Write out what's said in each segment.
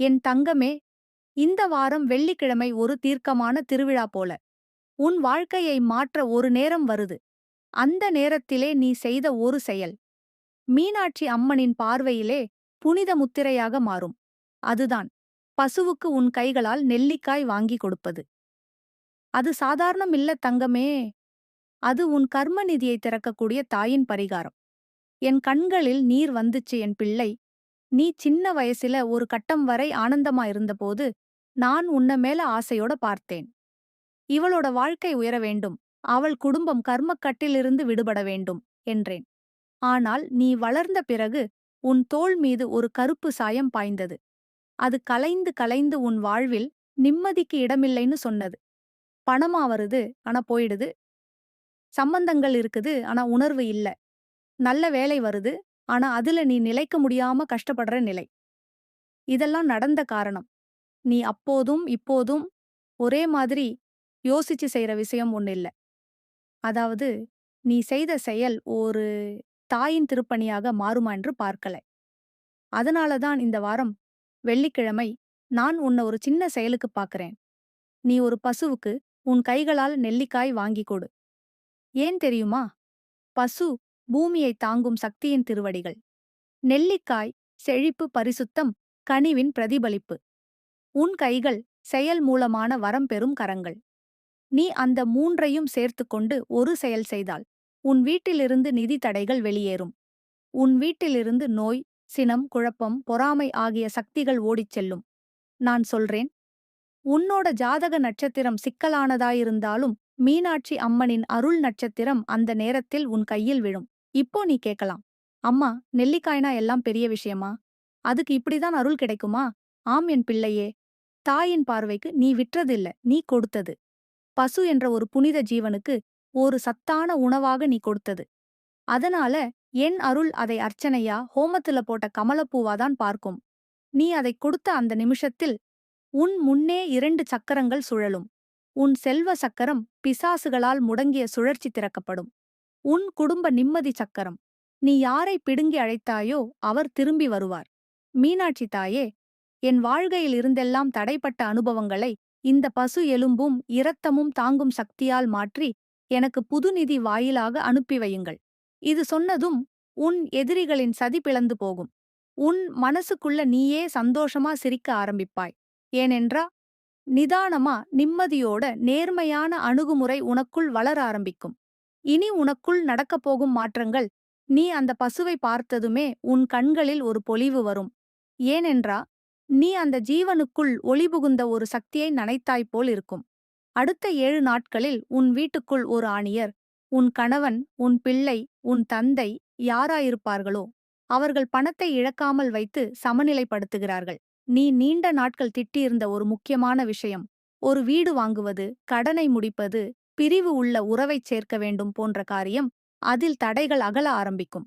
என் தங்கமே இந்த வாரம் வெள்ளிக்கிழமை ஒரு தீர்க்கமான திருவிழா போல. உன் வாழ்க்கையை மாற்ற ஒரு நேரம் வருது. அந்த நேரத்திலே நீ செய்த ஒரு செயல். மீனாட்சி அம்மனின் பார்வையிலே புனித முத்திரையாக மாறும். அதுதான் பசுவுக்கு உன் கைகளால் நெல்லிக்காய் வாங்கி கொடுப்பது. அது சாதாரணம் இல்ல தங்கமே. அது உன் கர்ம நிதியை திறக்கக்கூடிய தாயின் பரிகாரம். என் கண்களில் நீர் வந்துச்சு என் பிள்ளை. நீ சின்ன வயசுல ஒரு கட்டம் வரை ஆனந்தமா இருந்தபோது நான் உன்ன மேல ஆசையோட பார்த்தேன். இவளோட வாழ்க்கை உயர வேண்டும். அவள் குடும்பம் கர்மக்கட்டிலிருந்து விடுபட வேண்டும் என்றேன். ஆனால் நீ வளர்ந்த பிறகு உன் தோள் மீது ஒரு கருப்பு சாயம் பாய்ந்தது. அது கலைந்து கலைந்து உன் வாழ்வில் நிம்மதிக்கு இடமில்லைன்னு சொன்னது. பணமா வருது ஆனா போயிடுது. சம்பந்தங்கள் இருக்குது ஆனா உணர்வு இல்ல. நல்ல வேலை வருது ஆனா அதுல நீ நிலைக்க முடியாம கஷ்டப்படுற நிலை. இதெல்லாம் நடந்த காரணம். நீ அப்போதும் இப்போதும் ஒரே மாதிரி யோசிச்சு செய்யற விஷயம் ஒண்ணு இல்ல. அதாவது நீ செய்த செயல் ஒரு தாயின் திருப்பணியாக மாறுமா என்று பார்க்கல. அதனால தான் இந்த வாரம் வெள்ளிக்கிழமை நான் உன்னை ஒரு சின்ன செயலுக்கு பார்க்கிறேன் நீ ஒரு பசுவுக்கு உன் கைகளால் நெல்லிக்காய் வாங்கி கொடு. ஏன் தெரியுமா? பசு பூமியை தாங்கும் சக்தியின் திருவடிகள். நெல்லிக்காய் செழிப்பு பரிசுத்தம் கனிவின் பிரதிபலிப்பு. உன் கைகள் செயல் மூலமான வரம் பெறும் கரங்கள். நீ அந்த மூன்றையும் சேர்த்து கொண்டு ஒரு செயல் செய்தால் உன் வீட்டிலிருந்து நிதி தடைகள் வெளியேறும். உன் வீட்டிலிருந்து நோய் சினம் குழப்பம் பொறாமை ஆகிய சக்திகள் ஓடிச் செல்லும். நான் சொல்றேன் உன்னோட ஜாதக நட்சத்திரம் சிக்கலானதாயிருந்தாலும் மீனாட்சி அம்மனின் அருள் நட்சத்திரம் அந்த நேரத்தில் உன் கையில் விழும். இப்போ நீ கேட்கலாம் அம்மா நெல்லிக்காய்னா எல்லாம் பெரிய விஷயமா? அதுக்கு இப்படிதான் அருள் கிடைக்குமா? ஆம் என் பிள்ளையே தாயின் பார்வைக்கு நீ விற்றதில்ல நீ கொடுத்தது. பசு என்ற ஒரு புனித ஜீவனுக்கு ஒரு சத்தான உணவாக நீ கொடுத்தது. அதனால என் அருள் அதை அர்ச்சனையா ஹோமத்துல போட்ட கமலப்பூவாதான் பார்க்கும். நீ அதை கொடுத்த அந்த நிமிஷத்தில் உன் முன்னே இரண்டு சக்கரங்கள் சுழலும். உன் செல்வ சக்கரம் பிசாசுகளால் முடங்கிய சுழற்சி திறக்கப்படும். உன் குடும்ப நிம்மதி சக்கரம். நீ யாரை பிடுங்கி அழைத்தாயோ அவர் திரும்பி வருவார். மீனாட்சி தாயே என் வாழ்கையில் இருந்தெல்லாம் தடைப்பட்ட அனுபவங்களை இந்த பசு எலும்பும் இரத்தமும் தாங்கும் சக்தியால் மாற்றி எனக்கு புதுநிதி வாயிலாக அனுப்பி வையுங்கள். இது சொன்னதும் உன் எதிரிகளின் சதி பிளந்து போகும். உன் மனசுக்குள்ள நீயே சந்தோஷமா சிரிக்க ஆரம்பிப்பாய். ஏனென்றா நிதானமா நிம்மதியோட நேர்மையான அணுகுமுறை உனக்குள் வளர ஆரம்பிக்கும். இனி உனக்குள் நடக்கப் போகும் மாற்றங்கள். நீ அந்த பசுவை பார்த்ததுமே உன் கண்களில் ஒரு பொலிவு வரும். ஏனென்றா நீ அந்த ஜீவனுக்குள் ஒளிபுகுந்த ஒரு சக்தியை நனைத்தாய் போல் இருக்கும். அடுத்த ஏழு நாட்களில் உன் வீட்டுக்குள் ஒரு ஆணியர் உன் கணவன் உன் பிள்ளை உன் தந்தை யாராயிருப்பார்களோ அவர்கள் பணத்தை இழக்காமல் வைத்து சமநிலைப்படுத்துகிறார்கள். நீ நீண்ட நாட்கள் திட்டியிருந்த ஒரு முக்கியமான விஷயம் ஒரு வீடு வாங்குவது கடனை முடிப்பது பிரிவு உள்ள உறவைச் சேர்க்க வேண்டும் போன்ற காரியம் அதில் தடைகள் அகல ஆரம்பிக்கும்.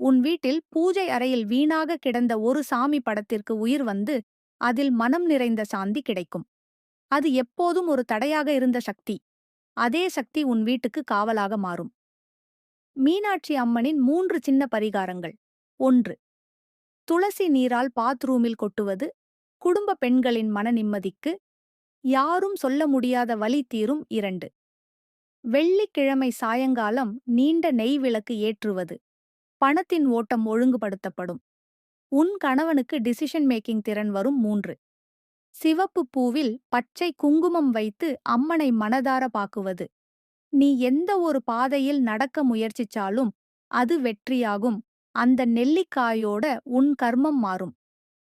உன் வீட்டில் பூஜை அறையில் வீணாக கிடந்த ஒரு சாமி படத்திற்கு உயிர் வந்து அதில் மனம் நிறைந்த சாந்தி கிடைக்கும். அது எப்போதும் ஒரு தடையாக இருந்த சக்தி. அதே சக்தி உன் வீட்டுக்கு காவலாக மாறும். மீனாட்சி அம்மனின் மூன்று சின்ன பரிகாரங்கள். ஒன்று துளசி நீரால் பாத்ரூமில் கொட்டுவது குடும்ப பெண்களின் மன நிம்மதிக்கு யாரும் சொல்ல முடியாத வலி தீரும் இரண்டு வெள்ளிக்கிழமை சாயங்காலம் நீண்ட நெய் விளக்கு ஏற்றுவது. பணத்தின் ஓட்டம் ஒழுங்குபடுத்தப்படும். உன் கணவனுக்கு டிசிஷன் மேக்கிங் திறன் வரும் மூன்று. சிவப்பு பூவில் பச்சை குங்குமம் வைத்து அம்மனை மனதார பாக்குவது. நீ எந்த ஒரு பாதையில் நடக்க முயற்சிச்சாலும் அது வெற்றியாகும். அந்த நெல்லிக்காயோட உன் கர்மம் மாறும்.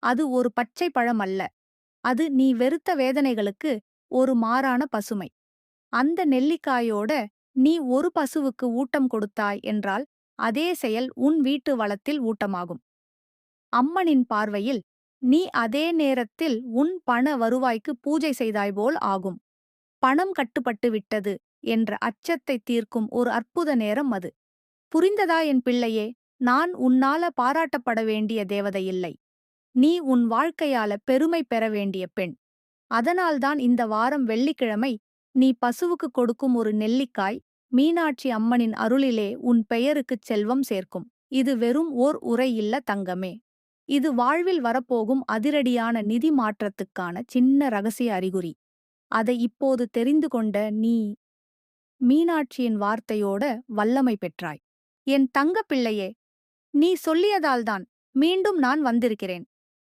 அது ஒரு பச்சை பழம் அல்ல. அது நீ வெறுத்த வேதனைகளுக்கு ஒரு மாறான பசுமை. அந்த நெல்லிக்காயோட நீ ஒரு பசுவுக்கு ஊட்டம் கொடுத்தாய் என்றால் அதே செயல் உன் வீட்டு வளத்தில் ஊட்டமாகும். அம்மனின் பார்வையில் நீ அதே நேரத்தில் உன் பண வருவாய்க்கு பூஜை செய்தாய் போல் ஆகும். பணம் கட்டுப்பட்டு விட்டது என்ற அச்சத்தை தீர்க்கும் ஒரு அற்புத நேரம் அது. புரிந்ததா என் பிள்ளையே நான் உன்னால பாராட்டப்பட வேண்டிய தேவதையில்லை நீ உன் வாழ்க்கையால பெருமை பெற வேண்டிய பெண். அதனால்தான் இந்த வாரம் வெள்ளிக்கிழமை நீ பசுவுக்கு கொடுக்கும் ஒரு நெல்லிக்காய் மீனாட்சி அம்மனின் அருளிலே உன் பெயருக்குச் செல்வம் சேர்க்கும். இது வெறும் ஓர் உரை இல்ல தங்கமே. இது வாழ்வில் வரப்போகும் அதிரடியான நிதி மாற்றத்துக்கான சின்ன ரகசிய அறிகுறி. அதை இப்போது தெரிந்து கொண்ட நீ மீனாட்சியின் வார்த்தையோட வல்லமை பெற்றாய். என் தங்க பிள்ளையே நீ சொல்லியதால்தான் மீண்டும் நான் வந்திருக்கிறேன்.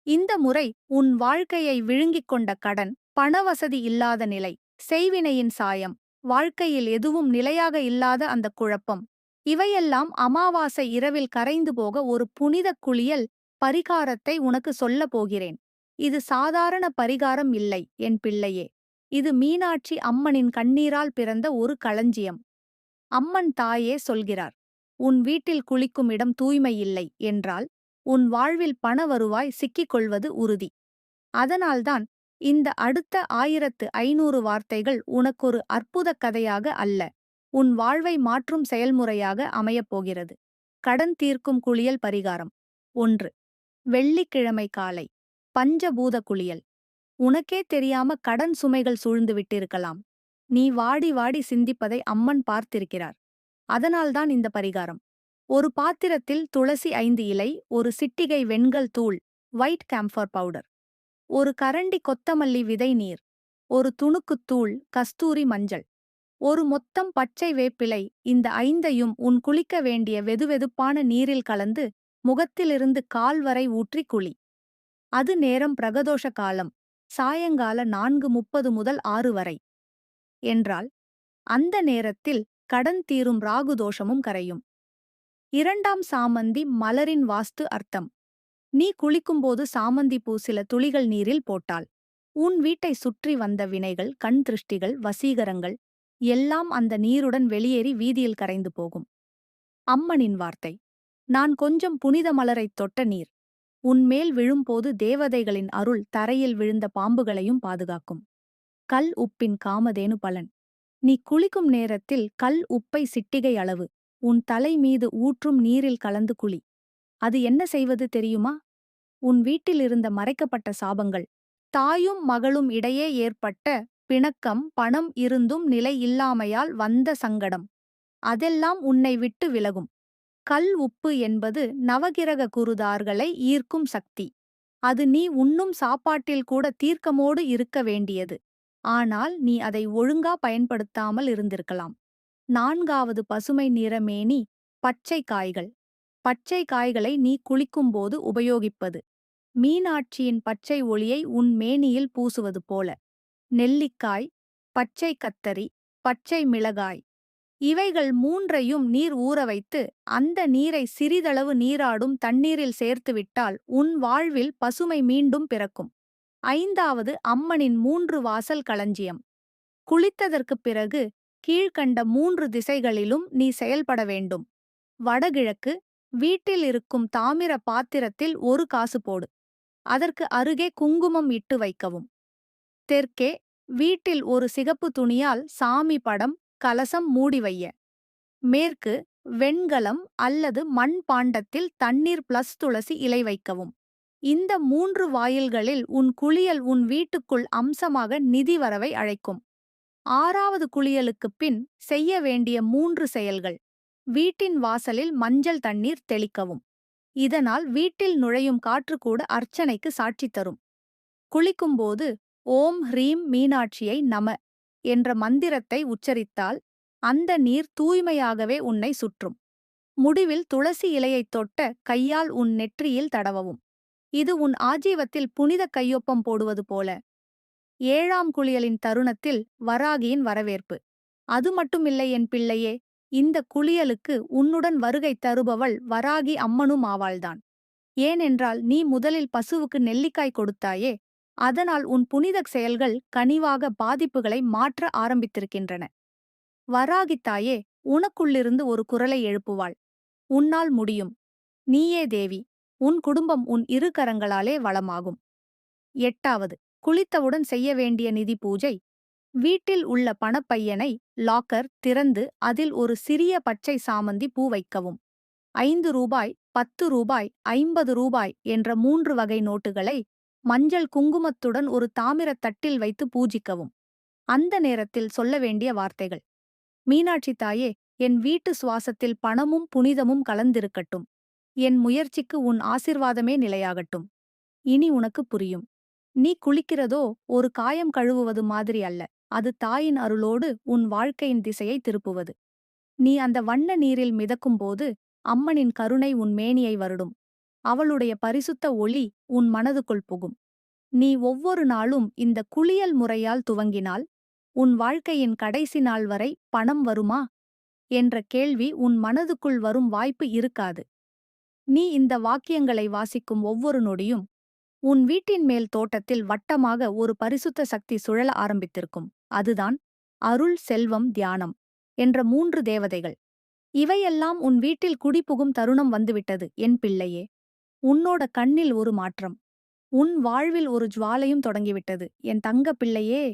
இந்த முறை உன் வாழ்க்கையை விழுங்கிக் கொண்ட கடன் பணவசதி இல்லாத நிலை செய்வினையின் சாயம் வாழ்க்கையில் எதுவும் நிலையாக இல்லாத அந்த குழப்பம். இவையெல்லாம் அமாவாசை இரவில் கரைந்து போக ஒரு புனித குளியல் பரிகாரத்தை உனக்கு சொல்லப் போகிறேன். இது சாதாரண பரிகாரம் இல்லை என் பிள்ளையே. இது மீனாட்சி அம்மனின் கண்ணீரால் பிறந்த ஒரு களஞ்சியம். அம்மன் தாயே சொல்கிறார் உன் வீட்டில் குளிக்கும் இடம் தூய்மை இல்லை என்றால் உன் வாழ்வில் பண வருவாய் சிக்கிக் கொள்வது உறுதி. அதனால்தான் இந்த அடுத்த ஆயிரத்து ஐநூறு வார்த்தைகள் உனக்கொரு அற்புதக் கதையாக அல்ல. உன் வாழ்வை மாற்றும் செயல்முறையாக அமையப் போகிறது. கடன் தீர்க்கும் குளியல் பரிகாரம். ஒன்று. வெள்ளிக்கிழமை காலை. பஞ்சபூத குளியல். உனக்கே தெரியாம கடன் சுமைகள் சூழ்ந்து விட்டிருக்கலாம். நீ வாடி வாடி சிந்திப்பதை அம்மன் பார்த்திருக்கிறார். அதனால்தான் இந்த பரிகாரம். ஒரு பாத்திரத்தில் துளசி ஐந்து இலை ஒரு சிட்டிகை வெண்கல் தூள் ஒயிட் கேம்ஃபர் பவுடர் ஒரு கரண்டி கொத்தமல்லி விதை நீர் ஒரு துணுக்குத் தூள் கஸ்தூரி மஞ்சள் ஒரு மொத்தம் பச்சை வேப்பிலை இந்த ஐந்தையும் உன் குளிக்க வேண்டிய வெதுவெதுப்பான நீரில் கலந்து முகத்திலிருந்து கால் வரை ஊற்றி குளி. அது நேரம் பிரகதோஷ காலம் சாயங்கால நான்கு முப்பது முதல் ஆறு வரை. என்றால் அந்த நேரத்தில் கடன் தீரும் ராகுதோஷமும் கரையும். இரண்டாம் சாமந்தி மலரின் வாஸ்து அர்த்தம். நீ குளிக்கும்போது சாமந்தி பூ சில துளிகள் நீரில் போட்டால் உன் வீட்டை சுற்றி வந்த வினைகள் கண் திருஷ்டிகள் வசீகரங்கள் எல்லாம் அந்த நீருடன் வெளியேறி வீதியில் கரைந்து போகும். அம்மனின் வார்த்தை நான் கொஞ்சம் புனித மலரைத் தொட்ட நீர். உன்மேல் விழும்போது தேவதைகளின் அருள் தரையில் விழுந்த பாம்புகளையும் பாதுகாக்கும். கல் உப்பின் காமதேனு பலன். நீ குளிக்கும் நேரத்தில் கல் உப்பை சிட்டிகை அளவு. உன் தலை மீது ஊற்றும் நீரில் கலந்து குளி. அது என்ன செய்வது தெரியுமா? உன் வீட்டில் இருந்த மறைக்கப்பட்ட சாபங்கள். தாயும் மகளும் இடையே ஏற்பட்ட பிணக்கம் பணம் இருந்தும் நிலை இல்லாமையால் வந்த சங்கடம். அதெல்லாம் உன்னை விட்டு விலகும். கல் உப்பு என்பது நவகிரக குருதார்களை ஈர்க்கும் சக்தி. அது நீ உண்ணும் சாப்பாட்டில் கூட தீர்க்கமோடு இருக்க வேண்டியது. ஆனால் நீ அதை ஒழுங்கா பயன்படுத்தாமல் இருந்திருக்கலாம். நான்காவது பசுமை நிறமேனி பச்சை காய்கள். பச்சை காய்களை நீ குளிக்கும்போது உபயோகிப்பது. மீனாட்சியின் பச்சை ஒளியை உன் மேனியில் பூசுவது போல. நெல்லிக்காய் பச்சை கத்தரி பச்சை மிளகாய். இவைகள் மூன்றையும் நீர் ஊற வைத்து அந்த நீரை சிறிதளவு நீராடும் தண்ணீரில் சேர்த்துவிட்டால் உன் வாழ்வில் பசுமை மீண்டும் பிறக்கும். ஐந்தாவது அம்மனின் மூன்று வாசல் களஞ்சியம். குளித்ததற்குப் பிறகு கீழ்கண்ட மூன்று திசைகளிலும் நீ செயல்பட வேண்டும். வடகிழக்கு வீட்டில் இருக்கும் தாமிர பாத்திரத்தில் ஒரு காசு போடு. அதற்கு அருகே குங்குமம் இட்டு வைக்கவும். தெற்கே வீட்டில் ஒரு சிகப்பு துணியால் சாமி படம் கலசம் மூடி வைய. மேற்கு வெண்கலம் அல்லது மண் பாண்டத்தில் தண்ணீர் பிளஸ் துளசி இலை வைக்கவும். இந்த மூன்று வாயில்களில் உன் குளியல் உன் வீட்டுக்குள் அம்சமாக நிதி வரவை அழைக்கும். ஆறாவது குளியலுக்குப் பின் செய்ய வேண்டிய மூன்று செயல்கள். வீட்டின் வாசலில் மஞ்சள் தண்ணீர் தெளிக்கவும். இதனால் வீட்டில் நுழையும் காற்று கூட அர்ச்சனைக்கு சாட்சி தரும். குளிக்கும்போது ஓம் ஹ்ரீம் மீனாட்சியை நம என்ற மந்திரத்தை உச்சரித்தால் அந்த நீர் தூய்மையாகவே உன்னை சுற்றும். முடிவில் துளசி இலையைத் தொட்ட கையால் உன் நெற்றியில் தடவவும். இது உன் ஆஜீவத்தில் புனித கையொப்பம் போடுவது போல. ஏழாம் குளியலின் தருணத்தில் வராகியின் வரவேற்பு. அது மட்டுமில்லை என் பிள்ளையே இந்த குளியலுக்கு உன்னுடன் வருகை தருபவள் வராகி அம்மனும் ஆவாள்தான். ஏனென்றால் நீ முதலில் பசுவுக்கு நெல்லிக்காய் கொடுத்தாயே அதனால் உன் புனித செயல்கள் கனிவாக பாதிப்புகளை மாற்ற ஆரம்பித்திருக்கின்றன. வராகித்தாயே உனக்குள்ளிருந்து ஒரு குரலை எழுப்புவாள். உன்னால் முடியும். நீயே தேவி உன் குடும்பம் உன் இரு கரங்களாலே வளமாகும். எட்டாவது குளித்தவுடன் செய்ய வேண்டிய நிதி பூஜை வீட்டில் உள்ள பணப்பையனை லாக்கர் திறந்து அதில் ஒரு சிறிய பச்சை சாமந்தி பூ வைக்கவும். ஐந்து ரூபாய் பத்து ரூபாய் ஐம்பது ரூபாய் என்ற மூன்று வகை நோட்டுகளை மஞ்சள் குங்குமத்துடன் ஒரு தாமிரத் தட்டில் வைத்து பூஜிக்கவும். அந்த நேரத்தில் சொல்ல வேண்டிய வார்த்தைகள். மீனாட்சி தாயே என் வீட்டு சுவாசத்தில் பணமும் புனிதமும் கலந்திருக்கட்டும். என் முயற்சிக்கு உன் ஆசிர்வாதமே நிலையாகட்டும். இனி உனக்கு புரியும். நீ குளிக்கிறதோ ஒரு காயம் கழுவுவது மாதிரி அல்ல. அது தாயின் அருளோடு உன் வாழ்க்கையின் திசையை திருப்புவது. நீ அந்த வண்ண நீரில் மிதக்கும்போது அம்மனின் கருணை உன் மேனியை வருடும். அவளுடைய பரிசுத்த ஒளி உன் மனதுக்குள் புகும். நீ ஒவ்வொரு நாளும் இந்த குளியல் முறையால் துவங்கினால் உன் வாழ்க்கையின் கடைசி நாள் வரை பணம் வருமா? என்ற கேள்வி உன் மனதுக்குள் வரும் வாய்ப்பு இருக்காது. நீ இந்த வாக்கியங்களை வாசிக்கும் ஒவ்வொரு நொடியும் உன் வீட்டின் மேல் தோட்டத்தில் வட்டமாக ஒரு பரிசுத்த சக்தி சுழல ஆரம்பித்திருக்கும். அதுதான் அருள் செல்வம் தியானம் என்ற மூன்று தேவதைகள். இவையெல்லாம் உன் வீட்டில் குடிபுகும் தருணம் வந்துவிட்டது என் பிள்ளையே. உன்னோட கண்ணில் ஒரு மாற்றம். உன் வாழ்வில் ஒரு ஜுவாலையும் தொடங்கிவிட்டது என் தங்க பிள்ளையே.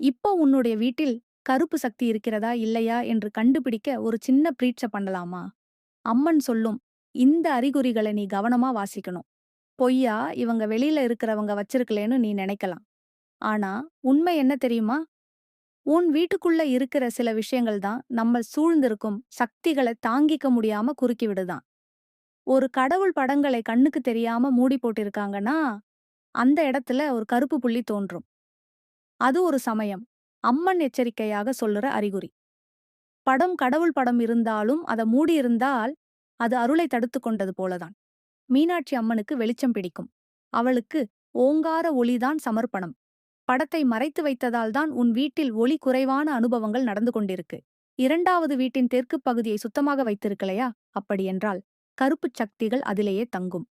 இப்போ உன்னுடைய வீட்டில் கருப்பு சக்தி இருக்கிறதா இல்லையா என்று கண்டுபிடிக்க ஒரு சின்ன பிரீட்ச பண்ணலாமா? அம்மன் சொல்லும் இந்த அறிகுறிகளை நீ கவனமா வாசிக்கணும். பொய்யா இவங்க வெளியில இருக்கிறவங்க வச்சிருக்கலேன்னு நீ நினைக்கலாம். ஆனா உண்மை என்ன தெரியுமா? உன் வீட்டுக்குள்ள இருக்கிற சில விஷயங்கள் தான் நம்ம சூழ்ந்திருக்கும் சக்திகளை தாங்கிக்க முடியாம குறுக்கி விடுதான். ஒரு கடவுள் படங்களை கண்ணுக்கு தெரியாம மூடி போட்டிருக்காங்கன்னா அந்த இடத்துல ஒரு கருப்பு புள்ளி தோன்றும். அது ஒரு சமயம். அம்மன் எச்சரிக்கையாக சொல்லுற அறிகுறி. படம் கடவுள் படம் இருந்தாலும் அதை மூடியிருந்தால் அது அருளை தடுத்து கொண்டது போலதான். மீனாட்சி அம்மனுக்கு வெளிச்சம் பிடிக்கும். அவளுக்கு ஓங்கார ஒளிதான் சமர்ப்பணம். படத்தை மறைத்து வைத்ததால்தான் உன் வீட்டில் ஒளி குறைவான அனுபவங்கள் நடந்து கொண்டிருக்கு. இரண்டாவது வீட்டின் தெற்குப் பகுதியை சுத்தமாக வைத்திருக்கலையா? அப்படியென்றால் கருப்புச் சக்திகள் அதிலேயே தங்கும்.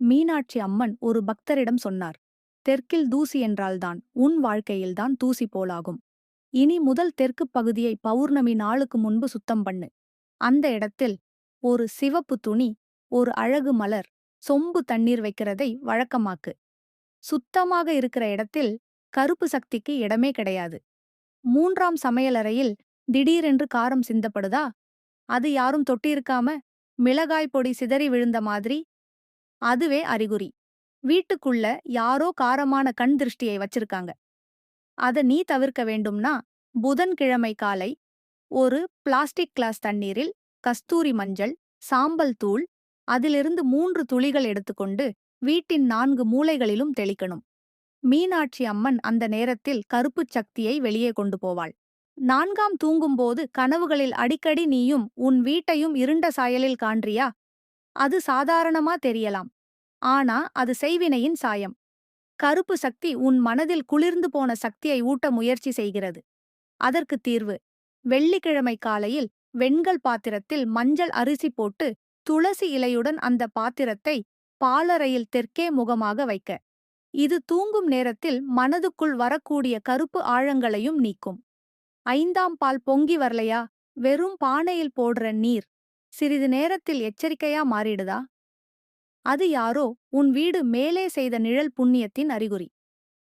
மீனாட்சி அம்மன் ஒரு பக்தரிடம் சொன்னார் தெற்கில் தூசி என்றால்தான் உன் வாழ்க்கையில்தான் தூசி போலாகும். இனி முதல் தெற்குப் பகுதியை பௌர்ணமி நாளுக்கு முன்பு சுத்தம் பண்ணு. அந்த இடத்தில் ஒரு சிவப்பு துணி ஒரு அழகு மலர் சொம்பு தண்ணீர் வைக்கிறதை வழக்கமாக்கு. சுத்தமாக இருக்கிற இடத்தில் கருப்பு சக்திக்கு இடமே கிடையாது. மூன்றாம் சமையலறையில் திடீரென்று காரம் சிந்தப்படுதா? அது யாரும் தொட்டிருக்காம மிளகாய் பொடி சிதறி விழுந்த மாதிரி? அதுவே அறிகுறி. வீட்டுக்குள்ள யாரோ காரமான கண் திருஷ்டியை வச்சிருக்காங்க. அத நீ தவிர்க்க வேண்டும்னா புதன்கிழமை காலை ஒரு பிளாஸ்டிக் கிளாஸ் தண்ணீரில் கஸ்தூரி மஞ்சள் சாம்பல் தூள் அதிலிருந்து மூன்று துளிகள் எடுத்துக்கொண்டு வீட்டின் நான்கு மூலைகளிலும் தெளிக்கணும். மீனாட்சி அம்மன் அந்த நேரத்தில் கருப்புச் சக்தியை வெளியே கொண்டு போவாள். நான்காம் தூங்கும்போது கனவுகளில் அடிக்கடி நீயும் உன் வீட்டையும் இருண்ட சாயலில் காண்றியா? அது சாதாரணமா தெரியலாம். ஆனா அது செய்வினையின் சாயம். கருப்பு சக்தி உன் மனதில் குளிர்ந்து போன சக்தியை ஊட்ட முயற்சி செய்கிறது. அதற்கு தீர்வு. வெள்ளிக்கிழமை காலையில் வெண்கல் பாத்திரத்தில் மஞ்சள் அரிசி போட்டு துளசி இலையுடன் அந்த பாத்திரத்தை பாலறையில் தெற்கே முகமாக வைக்க. இது தூங்கும் நேரத்தில் மனதுக்குள் வரக்கூடிய கருப்பு ஆழங்களையும் நீக்கும். ஐந்தாம் பால் பொங்கி வரலையா? வெறும் பானையில் போடுற நீர். சிறிது நேரத்தில் எச்சரிக்கையா மாறிடுதா? அது யாரோ உன் வீடு மேலே செய்த நிழல் புண்ணியத்தின் அறிகுறி.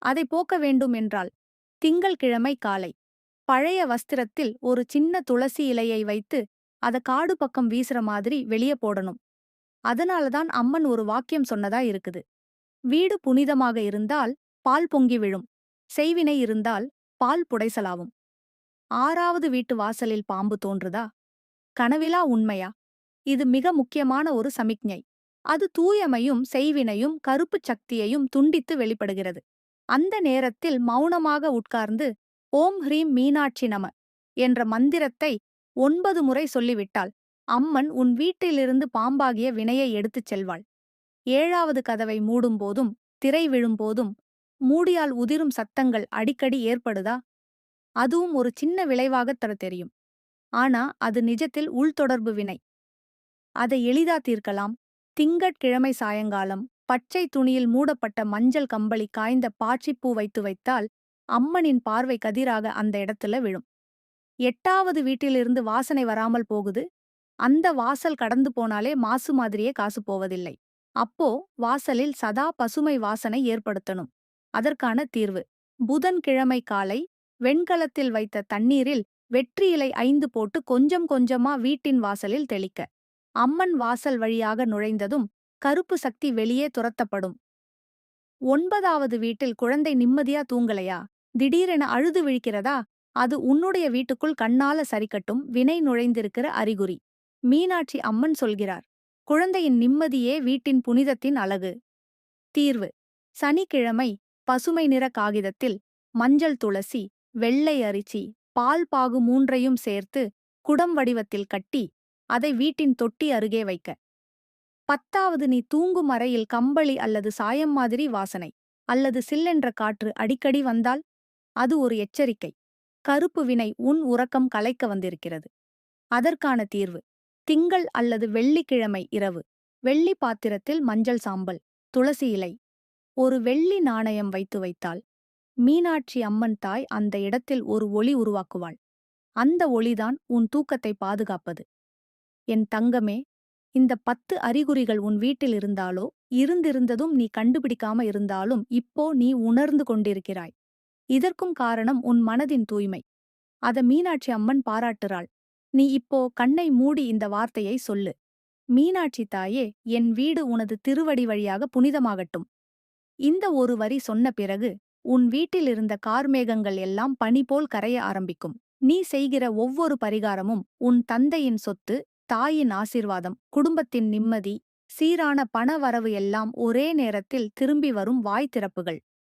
அதை போக்க வேண்டும் என்றால் திங்கள் கிழமை காலை. பழைய வஸ்திரத்தில் ஒரு சின்ன துளசி இலையை வைத்து அத காடு பக்கம் வீசுற மாதிரி வெளியே போடணும். அதனாலதான் அம்மன் ஒரு வாக்கியம் சொன்னதா இருக்குது. வீடு புனிதமாக இருந்தால் பால் பொங்கி விழும். செய்வினை இருந்தால் பால் புடைசலாவும். ஆறாவது வீட்டு வாசலில் பாம்பு தோன்றுதா? கனவிலா உண்மையா? இது மிக முக்கியமான ஒரு சமிக்ஞை. அது தூயமையும் செய்வினையும் கருப்புச் சக்தியையும் துண்டித்து வெளிப்படுகிறது. அந்த நேரத்தில் மௌனமாக உட்கார்ந்து ஓம் ஹ்ரீம் மீனாட்சி நம என்ற மந்திரத்தை ஒன்பது முறை சொல்லிவிட்டாள் அம்மன் உன் வீட்டிலிருந்து பாம்பாகிய வினையை எடுத்துச் செல்வாள். ஏழாவது கதவை மூடும்போதும் திரை விழும்போதும் மூடியால் உதிரும் சத்தங்கள் அடிக்கடி ஏற்படுதா? அதுவும் ஒரு சின்ன விளைவாகத் தர தெரியும். ஆனா அது நிஜத்தில் உள்தொடர்பு வினை. அதை எளிதா தீர்க்கலாம். திங்கட்கிழமை சாயங்காலம் பச்சை துணியில் மூடப்பட்ட மஞ்சள் கம்பளி காய்ந்த பாச்சிப்பூ வைத்து வைத்தால் அம்மனின் பார்வை கதிராக அந்த இடத்துல விழும். எட்டாவது வீட்டிலிருந்து வாசனை வராமல் போகுது. அந்த வாசல் கடந்து போனாலே மாசு மாதிரியே காசு போவதில்லை. அப்போ வாசலில் சதா பசுமை வாசனை ஏற்படுத்தணும். அதற்கான தீர்வு. புதன்கிழமை காலை வெண்கலத்தில் வைத்த தண்ணீரில் வெற்றி இலை ஐந்து போட்டு கொஞ்சம் கொஞ்சமா வீட்டின் வாசலில் தெளிக்க. அம்மன் வாசல் வழியாக நுழைந்ததும் கருப்பு சக்தி வெளியே துரத்தப்படும். ஒன்பதாவது வீட்டில் குழந்தை நிம்மதியா தூங்கலையா? திடீரென அழுது விழிக்கிறதா? அது உன்னுடைய வீட்டுக்குள் கண்ணால சரிக்கட்டும். வினை நுழைந்திருக்கிற அறிகுறி. மீனாட்சி அம்மன் சொல்கிறார். குழந்தையின் நிம்மதியே வீட்டின் புனிதத்தின் அழகு தீர்வு. சனிக்கிழமை பசுமை நிற காகிதத்தில் மஞ்சள் துளசி வெள்ளை அரிசி பால் பாகு மூன்றையும் சேர்த்து குடம் வடிவத்தில் கட்டி அதை வீட்டின் தொட்டி அருகே வைக்க. பத்தாவது நீ தூங்கும் அறையில் கம்பளி அல்லது சாயம் மாதிரி வாசனை அல்லது சில்லென்ற காற்று அடிக்கடி வந்தால் அது ஒரு எச்சரிக்கை. கருப்பு வினை உன் உறக்கம் கலைக்க வந்திருக்கிறது. அதற்கான தீர்வு. திங்கள் அல்லது வெள்ளிக்கிழமை இரவு. வெள்ளி பாத்திரத்தில் மஞ்சள் சாம்பல் துளசி இலை. ஒரு வெள்ளி நாணயம் வைத்து வைத்தால் மீனாட்சி அம்மன் தாய் அந்த இடத்தில் ஒரு ஒளி உருவாக்குவாள். அந்த ஒளிதான் உன் தூக்கத்தை பாதுகாப்பது. என் தங்கமே இந்த பத்து அறிகுறிகள் உன் வீட்டில் இருந்தாலோ இருந்திருந்ததும் நீ கண்டுபிடிக்காம இருந்தாலும் இப்போ நீ உணர்ந்து கொண்டிருக்கிறாய். இதற்கும் காரணம் உன் மனதின் தூய்மை அத மீனாட்சி அம்மன் பாராட்டுறாள். நீ இப்போ கண்ணை மூடி இந்த வார்த்தையை சொல்லு. மீனாட்சி தாயே என் வீடு உனது திருவடி வழியாக புனிதமாகட்டும். இந்த ஒரு வரி சொன்ன பிறகு உன் வீட்டில் இருந்த கார்மேகங்கள் எல்லாம் பனி போல் கரைய ஆரம்பிக்கும். நீ செய்கிற ஒவ்வொரு பரிகாரமும் உன் தந்தையின் சொத்து தாயின் ஆசிர்வாதம் குடும்பத்தின் நிம்மதி சீரான பண வரவு எல்லாம் ஒரே நேரத்தில் திரும்பி வரும் வாய் திறப்புகள்.